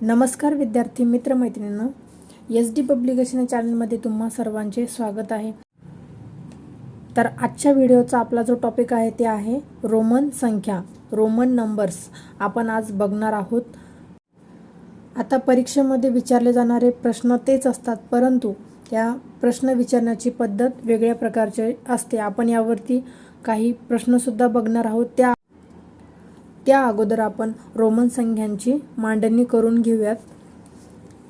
नमस्कार विद्यार्थी मित्रमैत्रिणींनो S D publication चॅनलमध्ये तुम्हा सर्वांचे स्वागत आहे. तर आजच्या व्हिडिओचा आपला जो टॉपिक आहे ते आहे रोमन संख्या रोमन नंबर्स आपण आज बघणार आहोत. आता परीक्षेमध्ये विचारले जाणारे प्रश्न तेच असतात परंतु त्या प्रश्न विचारण्याची पद्धत वेगळ्या प्रकारची असते. आपण यावरती काही प्रश्नसुद्धा बघणार आहोत. त्या त्या अगोदर आपण रोमन संख्यांची मांडणी करून घेऊयात.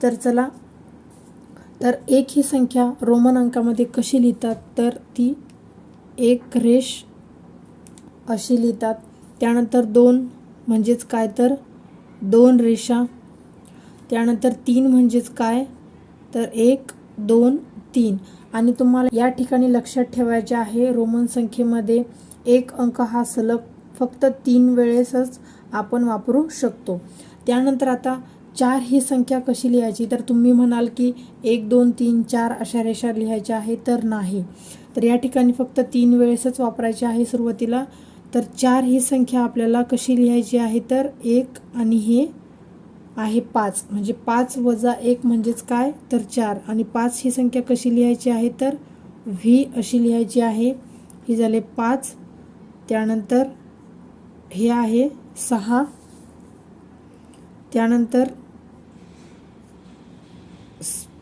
तर चला तर एक ही संख्या रोमन अंकामध्ये कशी लिहितात? तर ती एक रेष अशी लिहितात. त्यानंतर दोन म्हणजेच काय तर? दोन रेषा. त्यानंतर तीन म्हणजेच काय? तर एक दोन तीन. आणि तुम्हाला या ठिकाणी लक्षात ठेवायचे आहे रोमन संख्येमध्ये एक अंक हा सलग फक्त तीन वेळेसच आपण वापरू शकतो. त्यानंतर आता चार ही संख्या कशी लिहायची? तर तुम्ही म्हणाल की एक दोन तीन चार अशा रेषा लिहायच्या आहे तर नाही. तर या ठिकाणी फक्त तीन वेळेसच वापरायची आहे सुरुवातीला. तर चार ही संख्या आपल्याला कशी लिहायची आहे? तर एक आणि हे आहे पाच. म्हणजे पाच वजा एक म्हणजेच काय? तर चार. आणि पाच ही संख्या कशी लिहायची आहे? तर व्ही अशी लिहायची आहे. ही झाले पाच. त्यानंतर हे आहे सहा. त्यानंतर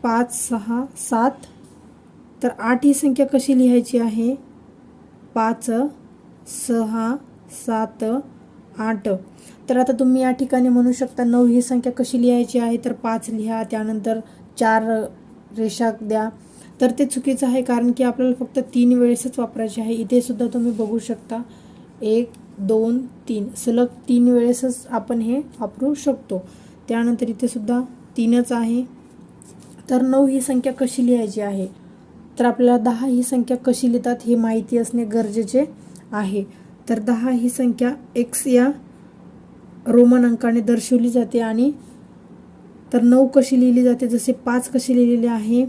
पाच सहा सात. तर आठ ही संख्या कशी लिहायची आहे? पाच सहा सात आठ. तर आता तुम्ही या ठिकाणी म्हणू शकता नऊ ही संख्या कशी लिहायची आहे? तर पाच लिहा त्यानंतर चार रेषा द्या. तर ते चुकीचं आहे कारण की आपल्याला फक्त तीन वेळेसच वापरायचे आहे. इथे सुद्धा तुम्ही बघू शकता. एक दोन तीन. सलग तीन वेळेसच आपण हे वापरू शकतो. त्यानंतर इथे सुद्धा तीनच आहे. तर नऊ ही संख्या कशी लिहायची आहे? तर आपल्याला दहा ही संख्या कशी लिहितात हे माहिती असणे गरजेचे आहे. तर दहा ही संख्या एक्स या रोमन अंकाने दर्शवली जाते आणि तर नऊ कशी लिहिली जाते? जसे पाच कशी लिहिलेली आहे?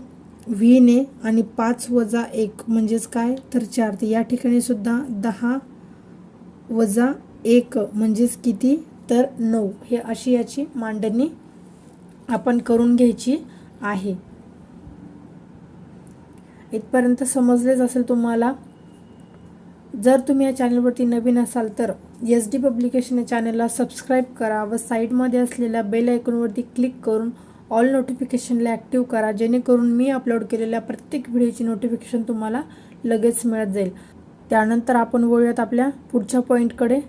व्हीने आणि पाच वजा एक म्हणजेच काय? तर चार. तर या ठिकाणी सुद्धा दहा वजा एक म्हणजेच किती? तर नऊ. हे अशी याची मांडणी आपण करून घ्यायची आहे. इथपर्यंत समजलेच असेल तुम्हाला. जर तुम्ही या चॅनलवरती नवीन असाल तर एस डी पब्लिकेशन या चॅनलला सबस्क्राईब करा व साईडमध्ये असलेल्या बेल आयकॉनवरती क्लिक करून ऑल नोटिफिकेशनला ॲक्टिव्ह करा. जेणेकरून मी अपलोड केलेल्या प्रत्येक व्हिडिओची नोटिफिकेशन तुम्हाला लगेच मिळत जाईल. त्यानंतर आपण वळूयात आपल्या पुढच्या पॉईंटकडे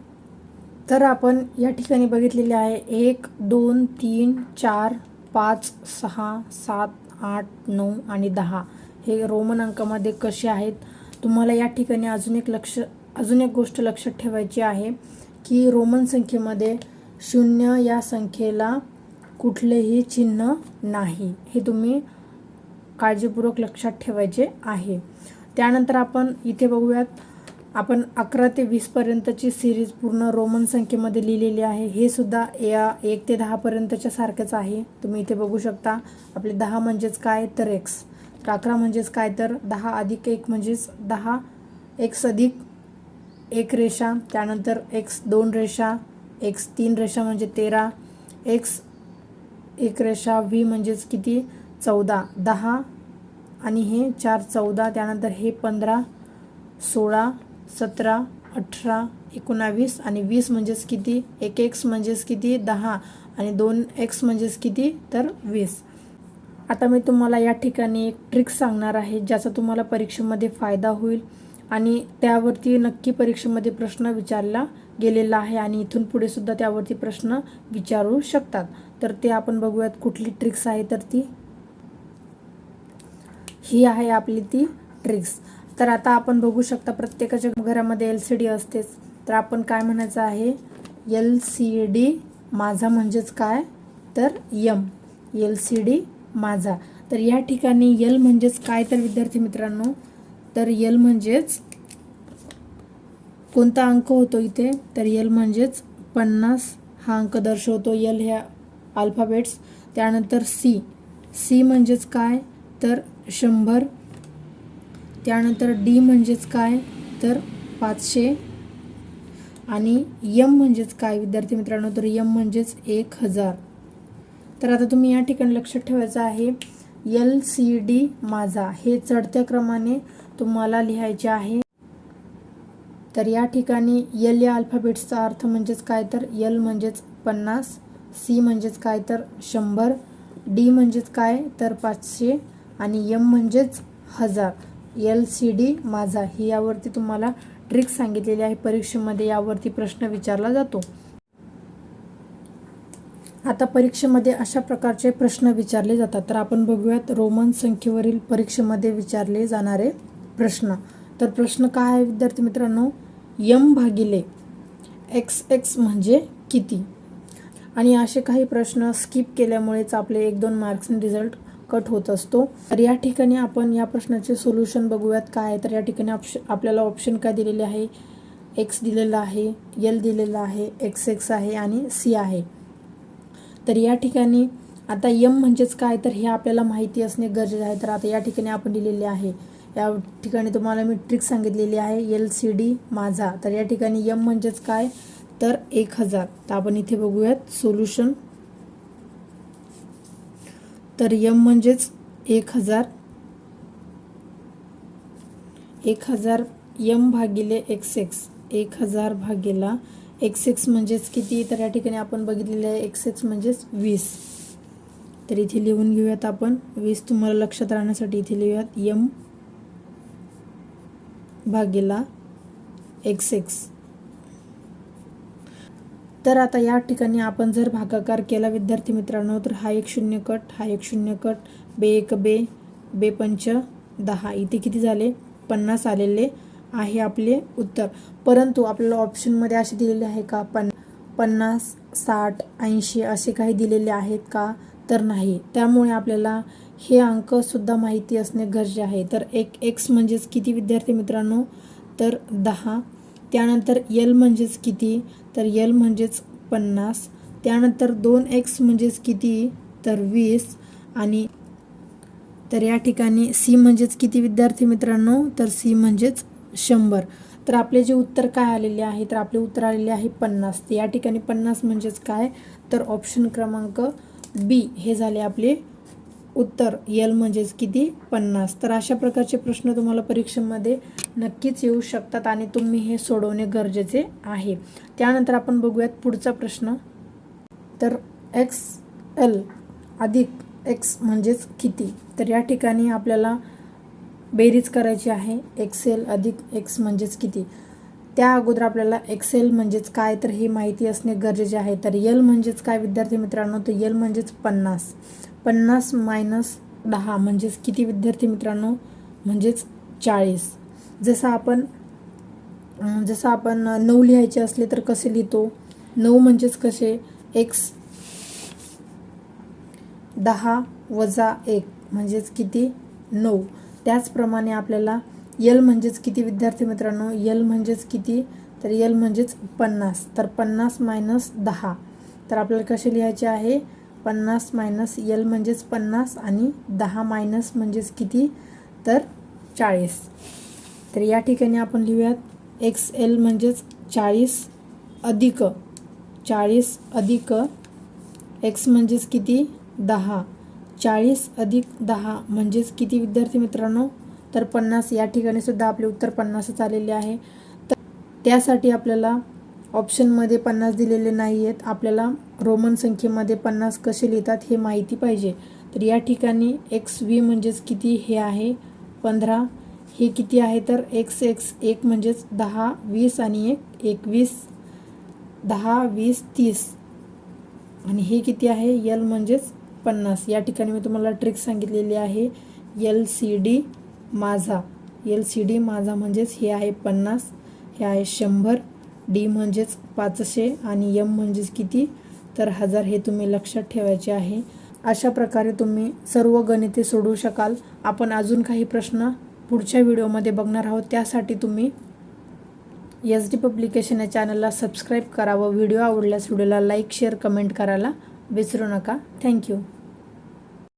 तर आपण या ठिकाणी बघितलेले आहे एक दोन तीन चार पाच सहा सात आठ नऊ आणि दहा. हे रोमन अंकामध्ये कसे आहेत? तुम्हाला या ठिकाणी अजून एक लक्ष अजून एक गोष्ट लक्षात ठेवायची आहे की रोमन संख्येमध्ये शून्य या संख्येला कुठलेही चिन्ह नाही. हे तुम्ही काळजीपूर्वक लक्षात ठेवायचे आहे. त्यानंतर आपण इथे बघूयात आपण अकरा ते वीसपर्यंतची सिरीज पूर्ण रोमन संख्येमध्ये लिहिलेली आहे. हे सुद्धा या एक ते दहापर्यंतच्या सारखंच आहे. तुम्ही इथे बघू शकता. आपले दहा म्हणजेच काय तर एक्स तर अकरा म्हणजेच काय तर दहा अधिक एक म्हणजेच दहा. एक्स अधिक एक रेषा. त्यानंतर एक्स दोन रेषा. एक्स तीन रेषा म्हणजे तेरा. एक्स एक रेषा व्ही म्हणजेच किती? चौदा. दहा आणि हे चार चौदा. त्यानंतर हे पंधरा सोळा सतरा अठरा एकोणावीस आणि वीस म्हणजेच किती? एक एक्स म्हणजेच किती? दहा आणि दोन एक्स म्हणजेच किती? तर वीस. आता मी तुम्हाला या ठिकाणी एक ट्रिक सांगणार आहे ज्याचा तुम्हाला परीक्षेमध्ये फायदा होईल आणि त्यावरती नक्की परीक्षेमध्ये प्रश्न विचारला गेलेला आहे आणि इथून पुढे सुद्धा त्यावरती प्रश्न विचारू शकतात. तर ते आपण बघूयात कुठली ट्रिक्स आहे तर ती. ही आहे आपली ती ट्रिक्स. तर आता आपण बघू शकता प्रत्येकाच्या घरामध्ये एल सी डी असतेच. तर आपण काय म्हणायचं आहे? एल सी डी माझा म्हणजेच काय? तर यम एल सी डी माझा. तर या ठिकाणी यल म्हणजेच काय तर विद्यार्थी मित्रांनो? तर यल म्हणजेच कोणता अंक होतो इथे? तर यल म्हणजेच पन्नास हा अंक दर्शवतो यल ह्या अल्फाबेट्स त्यानंतर सी सी म्हणजेच काय? तर शंभर. त्यानंतर डी म्हणजेच काय? तर पाचशे. आणि यम म्हणजेच काय? विद्यार्थी मित्रांनो तर यम म्हणजेच एक हजार. तर आता तुम्ही या ठिकाणी लक्षात ठेवायचं आहे. एल सी डी माझा हे चढत्या क्रमाने तुम्हाला लिहायचे आहे. तर या ठिकाणी यल या अल्फाबेट्सचा अर्थ म्हणजेच काय? तर यल म्हणजेच पन्नास सी म्हणजेच काय? तर शंभर डी म्हणजेच काय? तर पाचशे आणि यम म्हणजेच हजार. एल सी डी माझा. ही यावरती तुम्हाला ट्रिक सांगितलेली आहे. परीक्षेमध्ये यावरती प्रश्न विचारला जातो. आता परीक्षेमध्ये अशा प्रकारचे प्रश्न विचारले जातात. तर आपण बघूयात रोमन संख्येवरील परीक्षेमध्ये विचारले जाणारे प्रश्न. तर प्रश्न काय आहे विद्यार्थी मित्रांनो? यम भागिले एक्स एक्स म्हणजे किती? आणि असे काही प्रश्न स्किप केल्यामुळेच आपले एक दोन मार्क्सने रिझल्ट कट होत असतो. तर या ठिकाणी आपण या प्रश्नाचे सोल्युशन बघूयात काय तर या ठिकाणी ऑप्श आपल्याला ऑप्शन काय दिलेले आहे? एक्स दिलेला आहे यल दिलेला आहे एक्स एक्स आहे आणि सी आहे. तर या ठिकाणी आता यम म्हणजेच काय? तर हे आपल्याला माहिती असणे गरजेचे आहे. तर आता या ठिकाणी आपण दिलेले आहे. या ठिकाणी तुम्हाला मी ट्रिक सांगितलेली आहे. एल सी डी माझा. तर या ठिकाणी यम म्हणजेच काय? तर एक हजार. तर आपण इथे बघूयात सोल्युशन तर यम म्हणजेच एक हजार. एक हजार यम भागिले एक्स एक्स. एक हजार भागेला एक्स एक्स म्हणजेच किती? तर या ठिकाणी आपण बघितलेले आहे एक्स एक्स म्हणजेच वीस. तर इथे लिहून घेऊयात आपण. वीस तुम्हाला लक्षात राहण्यासाठी इथे लिहूयात यम भागेला एक्स एक्स. तर आता या ठिकाणी आपण जर भागाकार केला विद्यार्थी मित्रांनो तर हा एक शून्य कट हा एक शून्य कट बे एक बे बे पंच दहा. इथे किती झाले? पन्नास आलेले आहे आपले उत्तर. परंतु आपल्याला ऑप्शनमध्ये असे दिलेले आहे का? पन पन्नास साठ ऐंशी असे काही दिलेले आहेत का? तर नाही. त्यामुळे आपल्याला हे अंकसुद्धा माहिती असणे गरजे आहे. तर एक एक्स म्हणजेच किती विद्यार्थी मित्रांनो? तर दहा. त्यानंतर यल म्हणजेच किती? तर यल म्हणजेच पन्नास. त्यानंतर दोन एक्स म्हणजेच किती? तर वीस. आणि तर या ठिकाणी सी म्हणजेच किती विद्यार्थी मित्रांनो? तर सी म्हणजेच शंभर. तर आपले जे उत्तर काय आलेले आहे? तर आपले उत्तर आलेले आहे पन्नास. तर या ठिकाणी पन्नास म्हणजेच काय? तर ऑप्शन क्रमांक बी हे झाले आपले उत्तर यल म्हणजेच किती? पन्नास. तर अशा प्रकारचे प्रश्न तुम्हाला परीक्षेमध्ये नक्कीच येऊ शकतात आणि तुम्ही हे सोडवणे गरजेचे आहे. त्यानंतर आपण बघूयात पुढचा प्रश्न. तर एक्स एल अधिक एक्स म्हणजेच किती? तर या ठिकाणी आपल्याला बेरीज करायची आहे. एक्सेल अधिक एक्स म्हणजेच किती? त्या अगोदर आपल्याला एक्सेल म्हणजेच काय तर हे माहिती असणे गरजेचे आहे. तर यल म्हणजेच काय विद्यार्थी मित्रांनो? तर यल म्हणजेच पन्नास. पन्नास मायनस दहा म्हणजेच किती विद्यार्थी मित्रांनो? म्हणजेच चाळीस. जसं आपण जसं आपण नऊ लिहायचे असले तर कसे लिहितो? नऊ म्हणजेच कसे? एक्स दहा वजा एक म्हणजेच किती? नऊ. त्याचप्रमाणे आपल्याला यल म्हणजेच किती विद्यार्थी मित्रांनो? यल म्हणजेच किती? तर यल म्हणजेच पन्नास. तर पन्नास मायनस दहा. तर आपल्याला कसे लिहायचे आहे? पन्नास मायनस यल म्हणजेच पन्नास आणि दहा मायनस म्हणजेच किती? तर चाळीस. तर या ठिकाणी आपण लिहूयात एक्स एल म्हणजेच चाळीस अधिक चाळीस अधिक एक्स म्हणजेच किती? दहा. चाळीस अधिक दहा म्हणजेच किती विद्यार्थी मित्रांनो? तर पन्नास या ठिकाणी सुद्धा आपले उत्तर पन्नासच आलेले आहे. तर त्यासाठी आपल्याला ऑप्शनमध्ये पन्नास दिलेले नाही आहेत आपल्याला रोमन संख्येमध्ये पन्नास कसे लिहितात हे माहिती पाहिजे. तर या ठिकाणी एक्स व्ही म्हणजेच किती हे आहे? पंधरा. हे किती आहे? तर एक्स एक्स एक म्हणजेच दहा वीस आणि एक एकवीस दहा वीस तीस. आणि हे किती आहे? यल म्हणजेच पन्नास. या ठिकाणी मी तुम्हाला ट्रिक सांगितलेली आहे. एल सी डी माझा. एल सी डी माझा म्हणजेच हे आहे पन्नास हे आहे शंभर डी म्हणजेच पाचशे आणि यम म्हणजेच किती? तर हजार हे तुम्ही लक्षात ठेवायचे आहे. अशा प्रकारे तुम्ही सर्व गणिते सोडवू शकाल. आपण अजून काही प्रश्न पुढच्या व्हिडिओमध्ये बघणार आहोत. त्यासाठी तुम्ही एस डी पब्लिकेशन या चॅनलला सबस्क्राईब करा व व्हिडिओ आवडल्यास व्हिडिओला लाईक शेअर कमेंट करायला विसरू नका. थँक्यू.